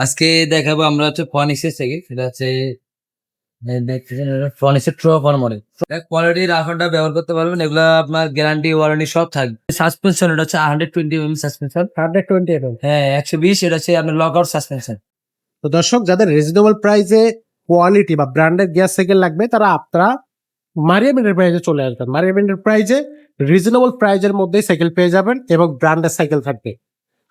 আজকে দেখাবো আমরা হচ্ছে ফনিক্সের থেকে। সেটা হচ্ছে ফনিক্সের ট্রো ফর মডেল কোয়ালিটি রাখনটা ব্যবহার করতে পারবেন এগুলো আপনার গ্যারান্টি ওয়ারেন্টি সব থাকবে। সাসপেনশন এটা হচ্ছে hundred twenty M suspension hundred twenty এরকম হ্যাঁ একশো বিশ এটা হচ্ছে আপনার লক আউট সাসপেনশন তো দর্শক যাদের রিজনেবল প্রাইসে কোয়ালিটি বা ব্র্যান্ডেড গ্যাস সাইকেল লাগবে তারা আপনারা মারিয়াম এন্টারপ্রাইজে চলে আসবেন। মারিয়াম এন্টারপ্রাইজে রিজনেবল প্রাইজের মধ্যেই সাইকেল পেয়ে যাবেন এবং ব্র্যান্ডের সাইকেল থাকবে।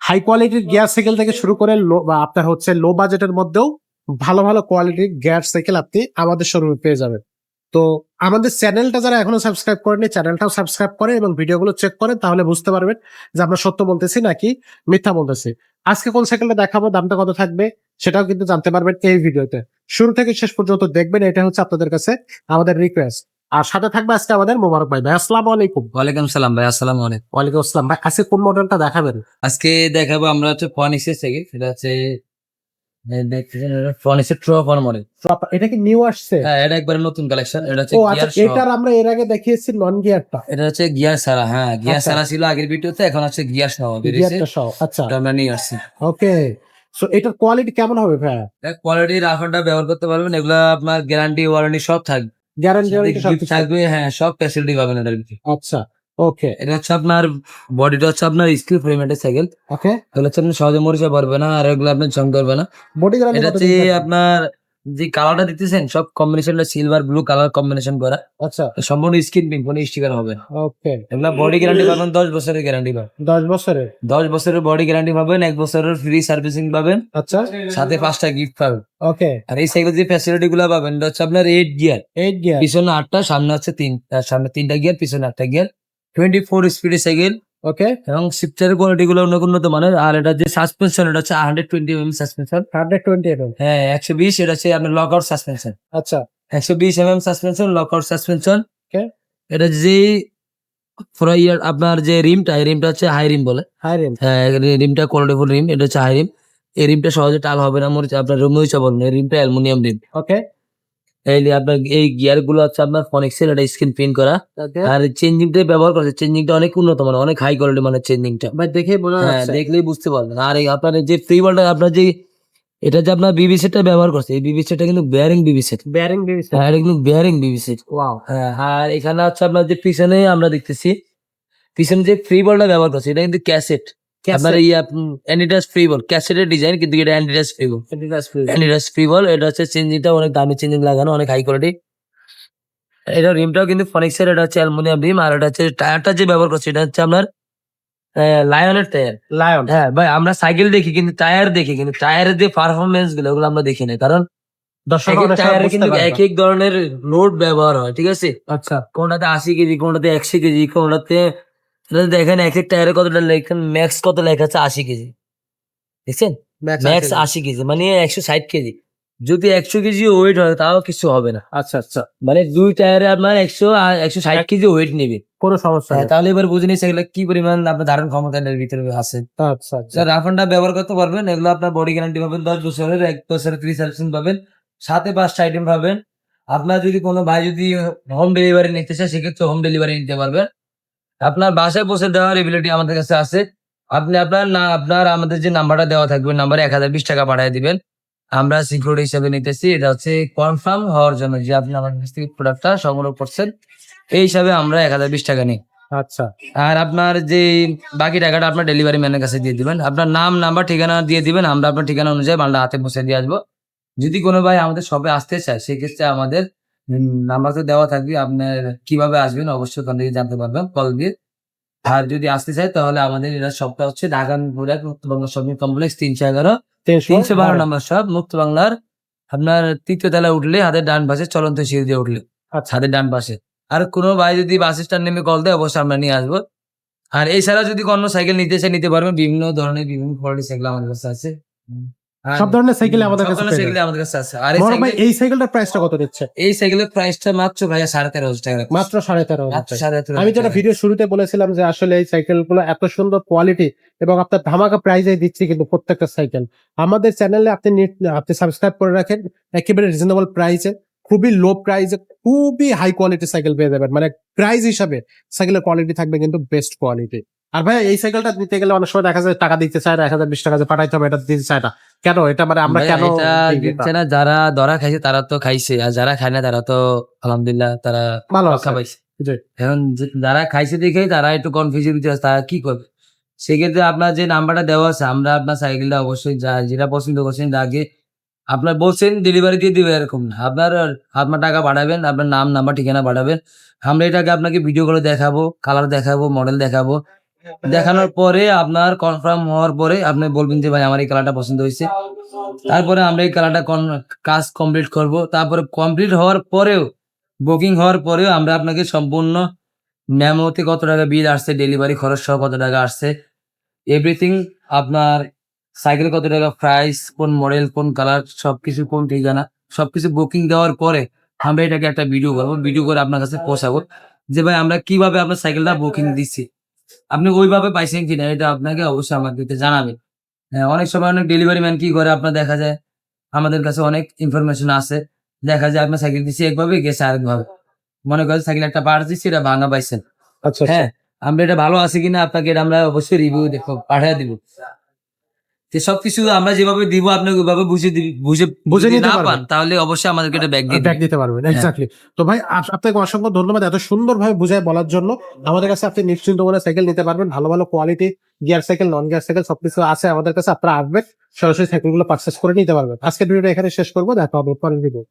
হাই কোয়ালিটির গ্যাস সাইকেল থেকে শুরু করে লো আপনার হচ্ছে লো বাজেটের মধ্যেও ভালো ভালো কোয়ালিটির গ্যাস সাইকেল আপনি আমাদের শোরুমে পেয়ে যাবেন। তো আমাদের চ্যানেলটা যারা এখনও সাবস্ক্রাইব করেনি চ্যানেলটাও সাবস্ক্রাইব করে এবং ভিডিওগুলো চেক করেন, তাহলে বুঝতে পারবেন যে আমরা সত্য বলতেছি নাকি মিথ্যা বলতেছি। আজকে কোন সাইকেলটা দেখাবো, দামটা কত থাকবে, সেটাও কিন্তু জানতে পারবেন এই ভিডিওতে। শুরু থেকে শেষ পর্যন্ত দেখবেন এটা হচ্ছে আপনাদের কাছে আমাদের রিকোয়েস্ট আর সাথে থাকবে আজকে আমাদের মোবারক ভাই। ভাই আসসালামু আলাইকুম। ওয়ালাইকুম সালাম ভাই আসসালামু আলাইকুম। ওয়ালাইকুম আসসালাম। ভাই আজকে কোন মডেলটা দেখাবেন? আজকে দেখাবো আমরা হচ্ছে ফনিক্সের থেকে সেটা হচ্ছে এটা কি নিউ আসছে? হ্যাঁ এটা একবারে নতুন কালেকশন এটা হচ্ছে আচ্ছা গিয়ার এটার আমরা এর আগে দেখিয়েছি নন গিয়ারটা এটা হচ্ছে গিয়ার সারা হ্যাঁ গিয়ার আচ্ছা। সারা ছিল আগের ভিডিওতে এখন হচ্ছে গিয়ার সহ গিয়ারটা সহ আচ্ছা। এটা আমরা নিয়ে আসছি। ওকে সো এটার কোয়ালিটি কেমন হবে ভাই কোয়ালিটি ব্যবহার করতে পারবেন এগুলো আপনার গ্যারান্টি ওয়ারেন্টি সব থাকবে। গ্যারান্টি থাকবে হ্যাঁ সব ফ্যাসিলিটি পাবেন এটার ভিতরে। আচ্ছা ওকে এটা হচ্ছে আপনার বডিটা হচ্ছে আপনার সাইকেল ওকে হচ্ছে আপনি সহজে মরিচা পারবে না আর এগুলো জং করবে না। বডি এটা হচ্ছে আপনার যে কালারটা দিতেছেন সব কম্বিনেশনটা সিলভার ব্লু কালার কম্বিনেশন করা। আচ্ছা। সম্পূর্ণ স্ক্রিন পিন কোনো স্টিকার হবে ওকে এগুলা বডি গ্যারান্টি পাবেন দশ বছরের গ্যারান্টি পাবেন। দশ বছরের? দশ বছরের বডি গ্যারান্টি পাবেন এক বছরের ফ্রি সার্ভিসিং পাবেন। আচ্ছা। সাথে পাঁচটা গিফট পাবেন। ওকে আর এই সাইকেল যে ফ্যাসিলিটি গুলো পাবেন এটা হচ্ছে আপনার এইট গিয়ার এইট গিয়ার পিছনে আটটা সামনে আছে তিন সামনে তিনটা গিয়ার পিছনে আটটা গিয়ার টোয়েন্টি ফোর স্পিডের সাইকেল ওকে? এবং শিফটারের কোয়ালিটি গুলো অনেক উন্নত মানের। আর এটা যে সাসপেনশন এটা হচ্ছে hundred twenty M suspension hundred twenty এরকম হ্যাঁ একশো বিশ এটা হচ্ছে আপনার লক আউট সাসপেনশন আচ্ছা। একশো বিশ M M suspension lockout suspension. এটা যে ফ্রাইয়ার আপনার যে রিমটা এই রিমটা হচ্ছে হাই রিম বলে। হাই রিম হ্যাঁ রিমটা কোয়ালিটিফুল রিম এটা হচ্ছে হাই রিম এই রিমটা সহজে টাল হবে না মরিচা আপনার মরিচা বলুন এই রিমটা অ্যালুমিনিয়াম রিম ওকে। এই আপনার এই গিয়ারগুলো হচ্ছে আপনার ফনিক্সের এটা স্ক্রিন প্রিন্ট করা। আর চেঞ্জিংটা ব্যবহার করছে চেঞ্জিংটা অনেক উন্নত মানে অনেক হাই কোয়ালিটি মানে চেঞ্জিংটা ভাই দেখে বোঝা হ্যাঁ দেখলেই বুঝতে পারবেন। আর এই আপনার যে ফ্রি বলটা আপনার যে এটা যে আপনার বিবি সেটটা ব্যবহার করছে এই বিবি সেটটা কিন্তু বেয়ারিং বিবি সেট বেয়ারিং দিয়েছে হ্যাঁ এটা কিন্তু বেয়ারিং বিবি সেট ওয়াও হ্যাঁ আর এখানে হচ্ছে আপনার যে পিছনে আমরা দেখতেছি পিছনে যে ফ্রি বলটা ব্যবহার করছে এটা কিন্তু ক্যাসেট আপনার এই অ্যান্ডিডাস ফ্রি বল ক্যাসেটের ডিজাইন কিন্তু এটা অ্যান্ডিডাস ফ্রি বল অ্যান্ডিডাস ফ্রি বল এটা হচ্ছে চেঞ্জিংটা অনেক দামি চেঞ্জিং লাগানো অনেক হাই কোয়ালিটি এটা রিমটাও কিন্তু ফনিক্সের এটা হচ্ছে অ্যালুমিনিয়াম রিম আর এটা হচ্ছে টায়ারটা যে ব্যবহার করছে এটা হচ্ছে আপনার লায়নের টায়ার লায়ন হ্যাঁ ভাই আমরা সাইকেল দেখি কিন্তু টায়ার দেখি কিন্তু টায়ারের যে পারফরমেন্সগুলো ওগুলো আমরা দেখি না কারণ কিন্তু এক এক ধরনের লোড ব্যবহার হয় ঠিক আছে? আচ্ছা। কোনটাতে আশি কেজি কোনটাতে একশো কেজি কোনটাতে এটাতে দেখেন এক এক টায়ারে কতটা লেখেন ম্যাক্স কত লেখা আছে? আশি কেজি। দেখছেন? ম্যাক্স আশি কেজি। মানে একশো ষাট কেজি। যদি একশো কেজি ওয়েট হয় তাও কিছু হবে না। আচ্ছা আচ্ছা। মানে দুই টায়ারে আপনার একশো একশো ষাট কেজি ওয়েট নেবে। কোনো সমস্যা হ্যাঁ, তাহলে এবার বুঝে নিচ্ছে এগুলো কি পরিমাণ আপনার ধারণ ক্ষমতা এর ভিতরে আছে। আচ্ছা আচ্ছা। রাফানটা ব্যবহার করতে পারবেন এগুলো আপনার বডি গ্যারান্টি পাবেন দশ বছরের এক বছরের ত্রিশ সার্ভিসিং পাবেন সাথে পাঁচটা আইটেম পাবেন। আপনার যদি কোনো ভাই যদি হোম ডেলিভারি নিতে চায় সেক্ষেত্রে হোম ডেলিভারি নিতে পারবেন। আপনার বাসায় বসে দেওয়ার এবিলিটি আমাদের কাছে আছে। আপনি আপনার না আপনার আমাদের যে নাম্বারটা দেওয়া থাকবে নাম্বারে এক হাজার বিশ টাকা পাঠিয়ে দিবেন। আমরা সিকিউরিটি হিসাবে নিতেছি। এটা হচ্ছে কনফার্ম হওয়ার জন্য যে আপনি আমাদের কাছ থেকে প্রোডাক্টটা সংগ্রহ করছেন। এই হিসাবে আমরা এক হাজার বিশ টাকা নিই। আচ্ছা। আর আপনার যে বাকি টাকাটা আপনার ডেলিভারি ম্যানের কাছে দিয়ে দিবেন। আপনার নাম নাম্বার ঠিকানা দিয়ে দিবেন। আমরা আপনার ঠিকানা অনুযায়ী মালটা হাতে বসে দিয়ে আসব। যদি কোনো ভাই আমাদের শপে আসতে চায় সেক্ষেত্রে আমাদের নাম্বার তো দেওয়া থাকবে। আপনার কীভাবে আসবেন অবশ্যই ওখান থেকে জানতে পারবেন। কল দিয়ে। আর যদি আসতে চায় তাহলে আমাদের এটা শপটা হচ্ছে ঢাকা মুরাদ মুক্ত বাংলা শপিং কমপ্লেক্স তিনশো এগারো। তিনশো? বারো নম্বর সব মুক্ত বাংলার আপনার তৃতীয় তলায় উঠলে হাতের ডান পাশে চলন্ত সিঁড়ি দিয়ে উঠলে। আচ্ছা। হাতের ডান পাশে। আর কোনো ভাই যদি বাস স্ট্যান্ড নেমে কল দেয় অবশ্যই আমরা নিয়ে আসব। আর এছাড়া যদি কোনো সাইকেল নিতে চাই নিতে পারবেন। বিভিন্ন ধরনের বিভিন্ন কোয়ালিটি সাইকেল আমাদের কাছে আছে। সব ধরনের সাইকেল আমাদের কাছে সাইকেল আমাদের কাছে আছে। আর এই সাইকেল- এই সাইকেলটার প্রাইসটা কত দিচ্ছে? এই সাইকেলের প্রাইসটা মাত্র ভাইয়া সাড়ে তেরো হাজার টাকা মাত্র সাড়ে তেরো আমি যেটা ভিডিও শুরুতে বলেছিলাম যে আসলে এই সাইকেলগুলো এত সুন্দর কোয়ালিটি এবং আপনার ধামাকা প্রাইজে দিচ্ছি কিন্তু প্রত্যেকটা সাইকেল আমাদের চ্যানেলে আপনি আপনি সাবস্ক্রাইব করে রাখেন একেবারে রিজনেবল প্রাইসে খুবই লো প্রাইসে খুবই হাই কোয়ালিটি সাইকেল পেয়ে যাবেন। মানে প্রাইস হিসাবে সাইকেলের কোয়ালিটি থাকবে কিন্তু বেস্ট কোয়ালিটি আর ভাই এই সাইকেলটা নিতে গেলে অনেক সময় দেখা যায় টাকা দিতে চায় না এক হাজার বিশ টাকা পাঠাইতে হবে এটা দিতে চায় না। কেন? এটা মানে আমরা কেন? দিচ্ছে না যারা ধরা খাইছে তারা তো খাইছে আর যারা খায় না তারা তো আলহামদুলিল্লাহ তারা ভালো রক্ষা পাইছে। এখন যারা খাইছে দেখেই তারা একটু কনফিউজন আছে তারা কি করবে? সেক্ষেত্রে আপনার যে নাম্বারটা দেওয়া আছে আমরা আপনার সাইকেলটা অবশ্যই যা- যেটা পছন্দ করছেন আগে আপনার বলছেন ডেলিভারি দিয়ে দিবে এরকম না। আপনার আপনার টাকা পাঠাবেন আপনার নাম নাম্বার ঠিকানা পাঠাবেন আমরা এটাকে আপনাকে ভিডিও করে দেখাবো কালার দেখাবো মডেল দেখাবো। দেখানোর পরে আপনার কনফার্ম হওয়ার পরে আপনি বলবেন যে, ভাই, আমার এই কালারটা পছন্দ হয়েছে। তারপরে আমরা এই কালারটা কাজ কমপ্লিট করব। তারপরে কমপ্লিট হওয়ার পরেও বুকিং হওয়ার পরেও আমরা আপনাকে সম্পূর্ণ মেমোতে কত টাকা বিল আসছে ডেলিভারি খরচ সহ কত টাকা আসছে এভরিথিং আপনার সাইকেল কত টাকা প্রাইস কোন মডেল কোন কালার সবকিছু কোন ঠিকানা, সবকিছু বুকিং দেওয়ার পরে আমরা এটাকে একটা ভিডিও করব ভিডিও করে আপনার কাছে পৌঁছাবো যে, ভাই, আমরা কীভাবে আপনার সাইকেলটা বুকিং দিচ্ছি? আপনি ওইভাবে পাইছেন কিনা এটা আপনাকে অবশ্যই আমাদেরকে জানাবেন। হ্যাঁ, অনেক সময় অনেক ডেলিভারি ম্যান কি করে আপনার দেখা যায় আমাদের কাছে অনেক ইনফরমেশন আছে। দেখা যায় আপনার সাইকেল দিচ্ছি একভাবে গেছে আরেকভাবে। মনে করেন সাইকেল একটা পার দিচ্ছি এটা ভাঙা পাইছেন। আচ্ছা আচ্ছা। হ্যাঁ আমরা এটা ভালো আছে কিনা আপনাকে এটা আমরা অবশ্যই রিভিউ দেখো পাঠিয়ে দিব। তো সবকিছু আমরা যেভাবে দিব আপনাকে ওইভাবে বুঝে বুঝে বুঝে নিতে পারবেন। তাহলে অবশ্যই আমাদেরকে এটা ব্যাগ দিয়ে ব্যাগ দিতে পারবেন। এক্স্যাক্টলি তো ভাই আপ- আপনাকে অসংখ্য ধন্যবাদ এত সুন্দরভাবে বুঝায় বলার জন্য। আমাদের কাছে আপনি নিশ্চিন্ত মনে সাইকেল নিতে পারবেন ভালো ভালো quality gear cycle non gear cycle সবকিছু আছে আমাদের কাছে আপনারা আসবেন সরাসরি সাইকেলগুলো পারচেস করে নিতে পারবেন। আজকের ভিডিওটা এখানে শেষ করব দেখা হবে পরের ভিডিও